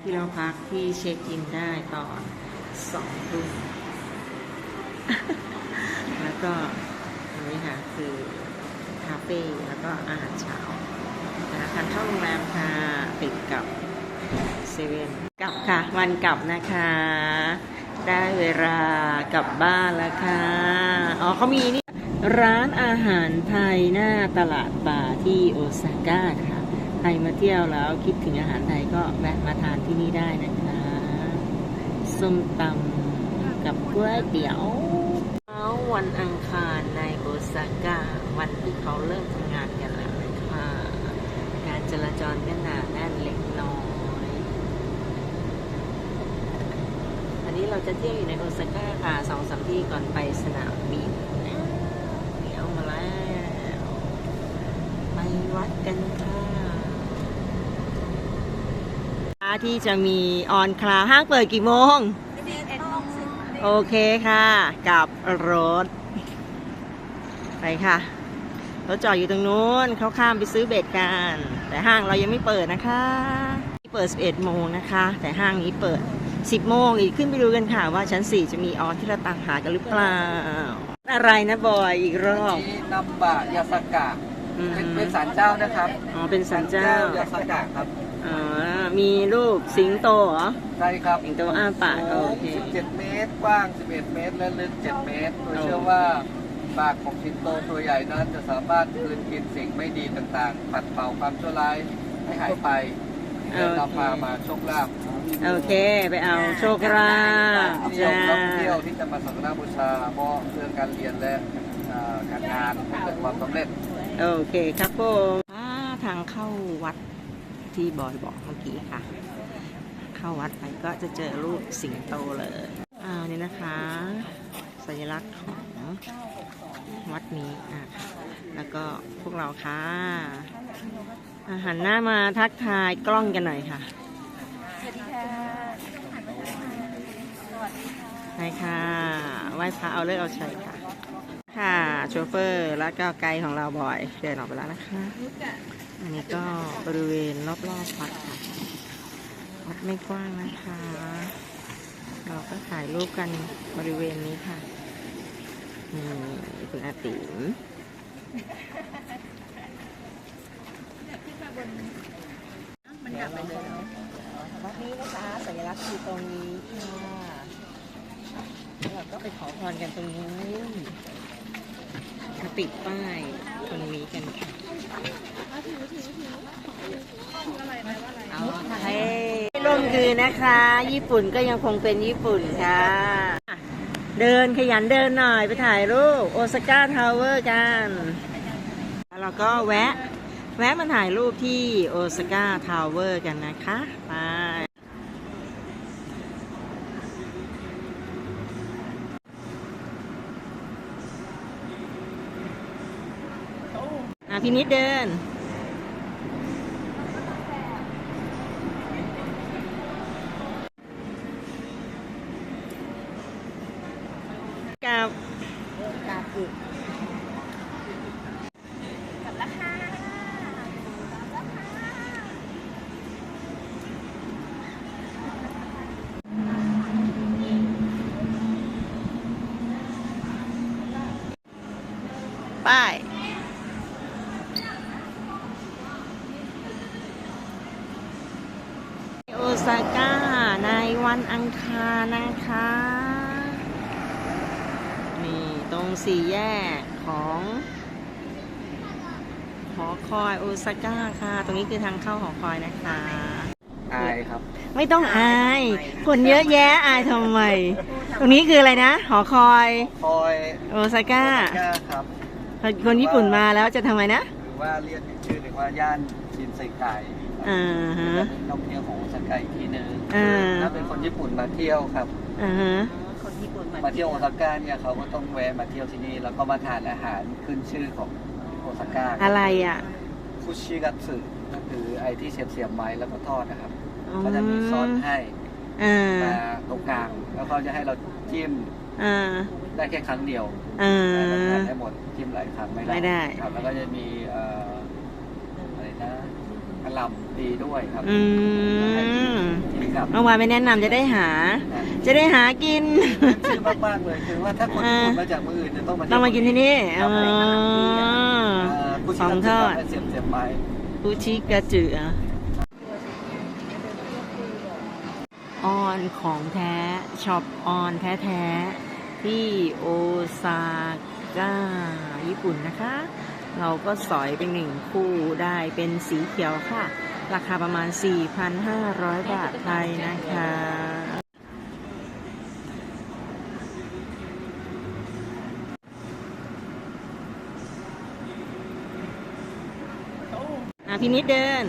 ที่เราพักที่เช็คอินได้ตอนสองทุ่มแล้วก็นนี้ค่ะคือคาเฟ่แล้วก็อาหารเช้านะคะทางเข้าโรงแรมค่ะติดกับเซเว่นกลับค่ะ วันกลับนะคะ ได้เวลากลับบ้านแล้วค่ะ อ๋อเขามีนี่ร้านอาหารไทยหน้าตลาดป่าที่โอซาก้าค่ะ ใครมาเที่ยวแล้วคิดถึงอาหารไทยก็แวะมาทานที่นี่ได้นะคะส้มตำกับก๋วยเตี๋ยวเช้าวันอังคารในโอซาก้าวันที่เขาเริ่มทำงานกันแล้วนะคะการจราจรก็หนาแน่นเล็กน้อย อันนี้เราจะเที่ยวอยู่ในโอซาก้าค่ะสองสามที่ก่อนไปสนามบินเดี๋ยวมาแล้ว ไปวัดกันค่ะ ที่จะมีออนคลาห้างเปิดกี่โมง โอเคค่ะกลับรถ ไปค่ะ รถจอดอยู่ตรงนู้นเขาข้ามไปซื้อเบ็ดกัน แต่ห้างเรายังไม่เปิดนะคะเปิด 11 โมงนะคะ แต่ห้างนี้เปิด 10 โมงอีกขึ้นไปดูกันค่ะ ว่าชั้น 4 จะมีออนที่เราตามหากันหรือเปล่า อะไรนะบอยอีกรอบนี้นับบะยาสกะอืมเป็นเป็นศาลเจ้านะครับ อ๋อ เป็นสันเจ้ายาสกะครับ อ๋อ มีรูปสิงโตเหรอ ใช่ครับสิงโตอ้าปากโอเค 17 เมตร กว้าง 11 เมตร และลึก 7 เมตร โดยโอ้เชื่อว่าปากของสิงโตตัวใหญ่นั้นจะสามารถคืนกินสิ่งไม่ดีต่างๆ ปัดเป่าความชั่วร้ายให้หายไปเพื่อนำพามาโชคลาภโอเค ไปเอาโชคลาภเที่ยวจ้าท่องเที่ยวที่จะมาสักการะบูชาเพราะเรื่องการเรียนและเอ่อการงานให้เกิดความสำเร็จ โอเคครับผมอ่าทางเข้าวัด ที่บอยบอกเมื่อกี้ค่ะ เข้าวัดไปก็จะเจอรูปสิงโตเลยอ่านี่นะคะ สัญลักษณ์ของวัดนี้อะแล้วก็พวกเราค่ะหันหน้ามาทักทายกล้องกันหน่อยค่ะสวัสดีค่ะใช่ค่ะไหว้พระเอาเลิกเอาชัยค่ะ ค่ะโชเฟอร์แล้วก็ไกด์ของเราบ่อย เดินออกไปแล้วนะคะ อันนี้ก็บริเวณรอบๆวัดค่ะวัดไม่กว้างนะคะ เราก็ถ่ายรูปกันบริเวณนี้ค่ะนี่คุณอาติ๋มมันดับไปเลยวัดนี้นะคะสัญลักษณ์อยู่ตรงนี้ค่ะแล้วเราก็ไปขอพรกันตรงนี้มาติดป้ายตรงนี้กันค่ะ เอาเฮ้ร่มคืนนะคะ ญี่ปุ่นก็ยังคงเป็นญี่ปุ่นค่ะ เดินขยันเดินหน่อยไปถ่ายรูปโอซาก้าทาวเวอร์กันแล้วเราก็แวะ แวะมาถ่ายรูปที่โอซาก้าทาวเวอร์กันนะคะไปอะพี่นิดเดิน กับกาบุ กับราคา ป้าย โอซาก้า ในวันอังคารนะคะ นี่ตรงสี่แยกของหอคอยโอซาก้าค่ะ ตรงนี้คือทางเข้าหอคอยนะคะ อายครับ ไม่ต้องอาย คนเยอะแยะอายทำไม ตรงนี้คืออะไรนะ หอคอย คอยโอซาก้าก้าครับ คนญี่ปุ่นมาแล้วจะทำไมนะหรือว่าเรียกอีกชื่อหนึ่งว่าย่านชินไซไกอ่าฮะ เป็นท่องเที่ยวของโอซาก้าอีกทีหนึงอ่า ถ้าเป็นคนญี่ปุ่นมาเที่ยวครับ อ่าฮะ คนญี่ปุ่นมาเที่ยวโอซาก้าเนี่ยเขาก็ต้องแวะมาเที่ยวที่นี่แล้วก็มาทานอาหารขึ้นชื่อของโอซาก้าอะไรอะ คุชิกัตสึก็คือไอที่เสียบเสียบๆไม้แล้วก็ทอดนะครับอืมก็จะมีซอสให้อ่ามาตรงกลางแล้วก็จะให้เราจิ้มอ่า ได้แค่ครั้งเดียวอ่าแต่เราทานได้หมดจิ้มหลายครั้งไม่ได้ไม่ได้ ครับแล้วก็จะมีเอ่ออะไรนะกระหล่ำดีด้วยครับอืมจิ้มกับเมื่อวานไม่แนะนำจะได้หาจะได้หากิน ชื่อมากๆเลยคือว่าถ้าคนญี่ปุ่นมาจากเมืองอื่นจะต้องมาต้องมากินที่นี่ครับอ๋ออ่าผู้สชี้องททออดดเสียบเสียบๆไม้ฟูชิกาจือออนของแท้ช็อปออนแท้ๆ ที่โอซาก้าญี่ปุ่นนะคะ เราก็สอยเป็นหนึ่งคู่ได้เป็นสีเขียวค่ะ ราคาประมาณ 4,500 บาทไทยนะคะพี่นิดเดิน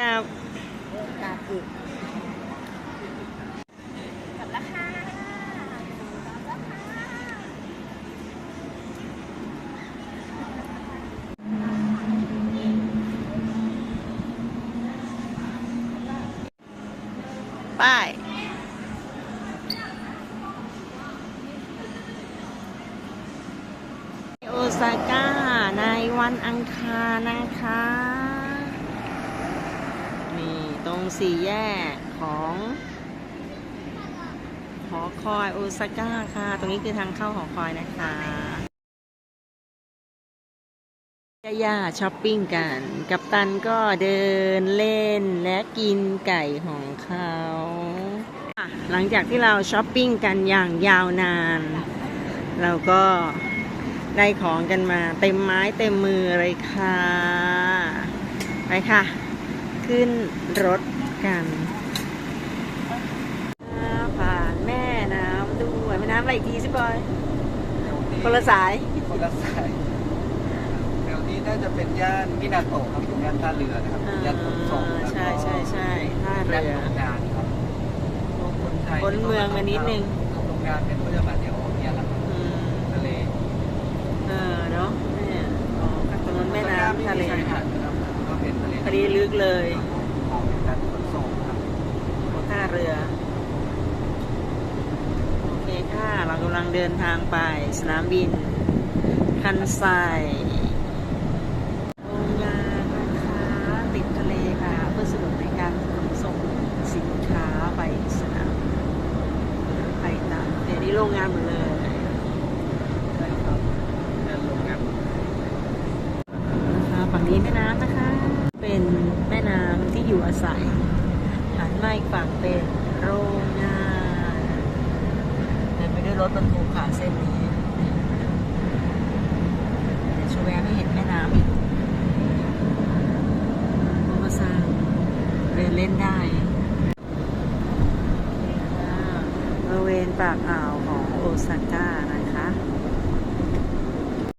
กับกาบุกกลับค่ะกลับแล้วค่ะป้ายโอซาก้าในวันอังคารนะคะ ตรงสี่แยกของหอคอยโอซาก้าค่ะ ตรงนี้คือทางเข้าหอคอยนะคะย่าช้อปปิ้งกัน กับตันก็เดินเล่นและกินไก่ของเขาอะหลังจากที่เราช้อปปิ้งกันอย่างยาวนาน เราก็ได้ของกันมาเต็มไม้เต็มมือเลยค่ะ ไปค่ะ ขึ้นรถกันผ่านแม่น้ำด้วยแม่น้ำอะไรอีกทีสิบอยคนละสายคนละสายแถวนี้น่าจะเป็นย่านมินาโตะครับย่านท่าเรือนะครับย่านขนส่งแล้วก็ใช่ใช่ใช่ท่าเรืย่านอโรงงานครับพวกคนไทยพ้นเมืองมานิดนึงโรงงานเป็นพยาบาลเดี๋ยวเนี่ยแหละครับอืมทะเลเออเนาะเนี่ยอ๋อข้างตรงนั้นแม่น้ำทะเล ชายหาดนะครับก็เป็นทะเลทะเลลึกเลยของการขนส่งครับของท่าเรือ โอเคค่ะ เรากำลังเดินทางไปสนามบิน คันไซโรงงานนะคะติดทะเลค่ะ เพื่อสะดวกในการขนส่งสินค้าไปสนามไปตามเดี๋ยวนี้โรงงานหมดเลย ใช่ครับเดินลงครับ นะคะฝั่งนี้แม่น้ำนะคะ เป็นแม่น้ำที่อยู่อาศัย หันมาอีกฝั่งเป็น โรงงานเดินไปด้วยรถบรรทุกค่ะเส้นนี้เดี๋ยวชูแวไม่เห็นแม่น้ำอีกเขาก็สร้างเดินเล่นได้บริเวณปากอ่าวของโอซาก้านะคะ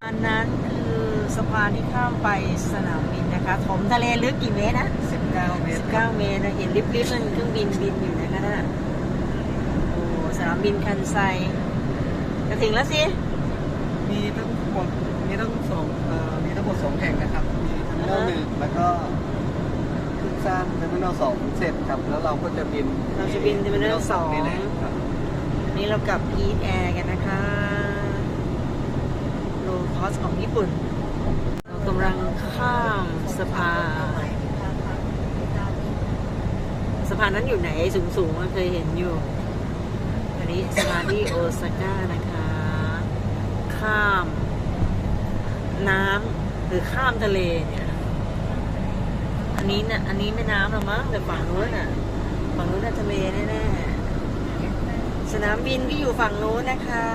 อันนั้นคือสะพานที่ข้ามไปสนามบินนะคะถมทะเลลึกกี่เมตรนะ 19 เมตรครับ19 เมตรนะเห็นริบๆนั่นเครื่องบินบินอยู่นะคะนั่นน่ะโอ้สนามบินคันไซจะถึงแล้วสิมีทั้งหมดมีทั้งสองเอ่อมีทั้งหมดสองแห่งนะครับ มีเทอร์มินอลหนึ่งแล้วก็เพิ่งสร้างเทอร์มินอลสองเสร็จครับ แล้วเราก็จะบินเราจะบินเทอร์มินอลสอง นี่แหละครับนี่เรากลับพีทแอร์กันนะคะโลคอสของญี่ปุ่น เรากำลังข้ามสะพานสะ พานนั้นอยู่ไหนสูงๆเคยเห็นอยู่ อันนี้สะพานที่โอซาก้านะคะ ข้าม น้ำหรือข้ามทะเลเนี่ย อันนี้น่ะอันนี้แม่น้ำหรอมั้งแต่ฝั่งนู้นน่ะ ฝั่งนู้นน่ะทะเลแน่ๆสนามบินที่อยู่ฝั่งนู้นนะคะ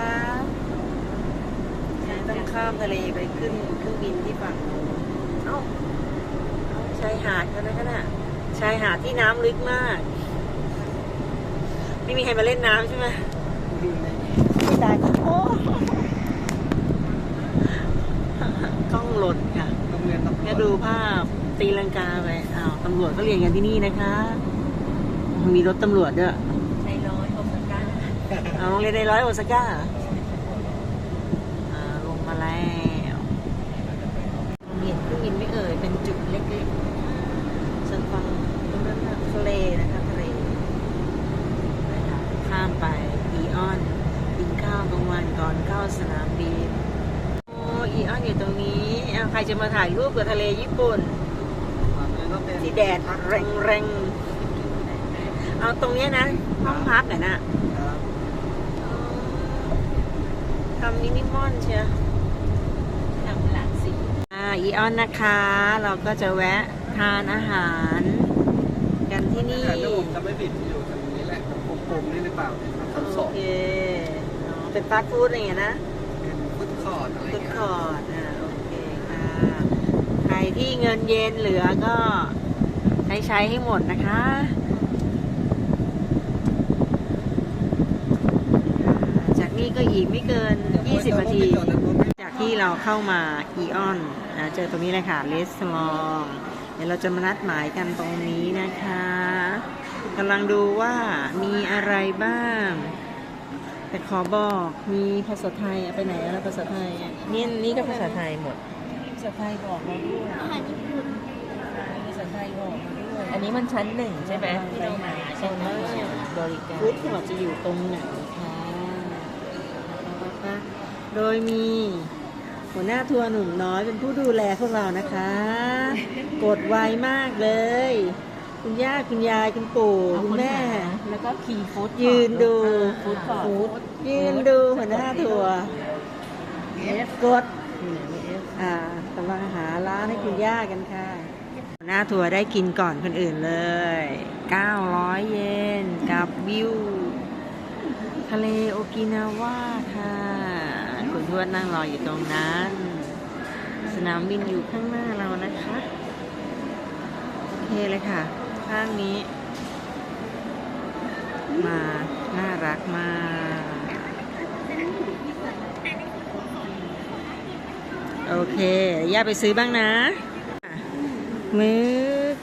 ต้องข้ามทะเลไปขึ้นเครื่องบินที่ฝั่งนู้นเอ้าชายหาดเขานะก็น่ะ ชายหาดที่น้ำลึกมาก ไม่มีใครมาเล่นน้ำใช่ไหมไม่ตายโอ้กล้องหล่นค่ะโรงเรียนตำรวแค่จดูภาพตีลังกาไปอ้าวตำรวจก็เรียนกันที่นี่นะคะมีรถตำรวจด้วยในร้อยโอซาก้าเอาโรงเรียนในร้อยโอซาก้าเหรออ่าลงมาแล้วเห็นเครื่องบินไม่เอ่ย เป็นจุดเล็กๆส่วนฝั่งตรงนั้นน่ะทะเลนะคะทะเล นะคะข้ามไปอีออนกินข้าวกลางวันก่อนเข้าสนามบินจะมาถ่ายรูปกับทะเลญี่ปุ่นฝั่งนี้ก็เป็นที่แดดแรงแรงๆเอาตรงเนี้ยนะห้องพักอะนะครับทำมินิมอลเชียวทำหลักสีอ่าอีออนนะคะ เราก็จะแวะทานอาหาร กันที่นี่แต่ถ้าผมจะไม่ผิดอยู่ตรงนี้แหละตรงปุ่มๆนี่หรือเปล่าชั้นสโออง เคอ๋อเป็นฟาสต์ฟู้ดอะไรอย่างเงี้ยนะเป็นฟุตคอร์ดอะไรฟุตเงี้ยคอร์ดอ่าโอเคค่ะ ใครที่เงินเย็นเหลือก็ใช้ใช้ให้หมดนะคะอ่าจากนี้ก็อีกไม่เกิน 20 นาที จากที่เราเข้ามาอีออนนะเจอตรงนี้เลยค่ะเลสลองเดี๋ยวเราจะมานัดหมายกันตรงนี้นะคะกำลังดูว่ามีอะไรบ้าง แต่ขอบอกมีภาษาไทยเอาไปไหนแล้วภาษาไทยอะนี่นี่ก็ภาษาไทยหมด ภาษาไทยบอกมาด้วยอาหารญี่ปุ่นภาษาไทยบอกมาด้วยอันนี้มันชั้นหนึ่งใช่ไหมไปหาโซนเนอร์บริการฟู้ดคอร์ทจะอยู่ตรงไหนคะโดยมีหัวหน้าทัวร์หนุ่มน้อยเป็นผู้ดูแลพวกเรานะคะ กดไวมากเลย คุณย่าคุณยายคุณปู่คุณแม่แล้วก็คีย์ฟู้ดยืนดูฟู้ดคอร์ฟู้ดยืนดูหัวหน้าทัวร์กดอ่ากำลังหาร้านให้คุณย่ากันค่ะหัวหน้าทัวร์ได้กินก่อนคนอื่นเลย 900 เยนกับวิว ทะเลโอกินาวาค่ะ คุณทวดนั่งรออยู่ตรงนั้น สนามบินอยู่ข้างหน้าเรานะคะ โอเคเลยค่ะ ข้างนี้ มา น่ารักมาก โอเค ย่าไปซื้อบ้างนะ มื้อ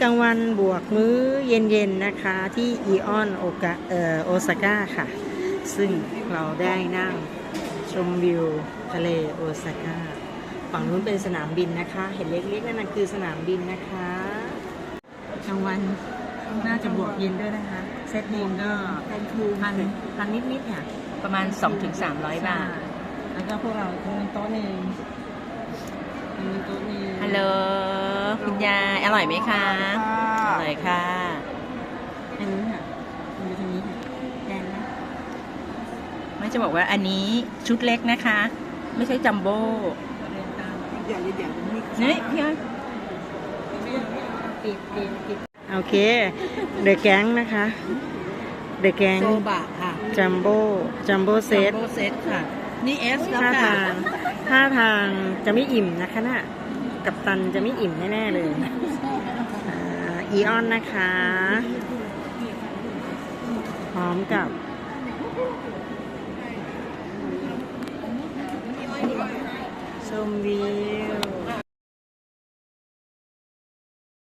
กลางวันบวกมื้อเย็นๆนะคะ ที่อีออนโอกาเอ่อโอซาก้าค่ะ ซึ่งเราได้นั่งชมวิวทะเลโอซาก้าฝั่งนู้นเป็นสนามบินนะคะ เห็นเล็กๆนั่นนะคือสนามบินนะคะกลางวัน น่าจะบวกเย็นด้วยนะคะ เซตเองก็พันพันนิดๆค่ะประมาณ 2-300 บาท แล้วก็พวกเรามีโต๊ะหนึ่งมีโต๊ะหนึ่งฮัลโหลคุณยายอร่อยไหมคะ อร่อยค่ะ อันนี้ค่ะมีทางนี้ค่ะแดงนะไม่จะบอกว่าอันนี้ชุดเล็กนะคะ ไม่ใช่จัมโบ้เดินตามอย่าอย่าอย่านี่นี่พี่อ้อยปิดปิดปิด โอเค เดอะแก๊งนะคะ เดอะแก๊งโซบะค่ะจัมโบ้จัมโบ้เซต จัมโบ้เซตค่ะ นี่เอสแล้วท่าค่ะ ทางท่าทางจะไม่อิ่มนะคะน่ะกับตันจะไม่อิ่มแน่ๆเลยอ่าอีออนนะคะ พร้อมกับ ชมวิว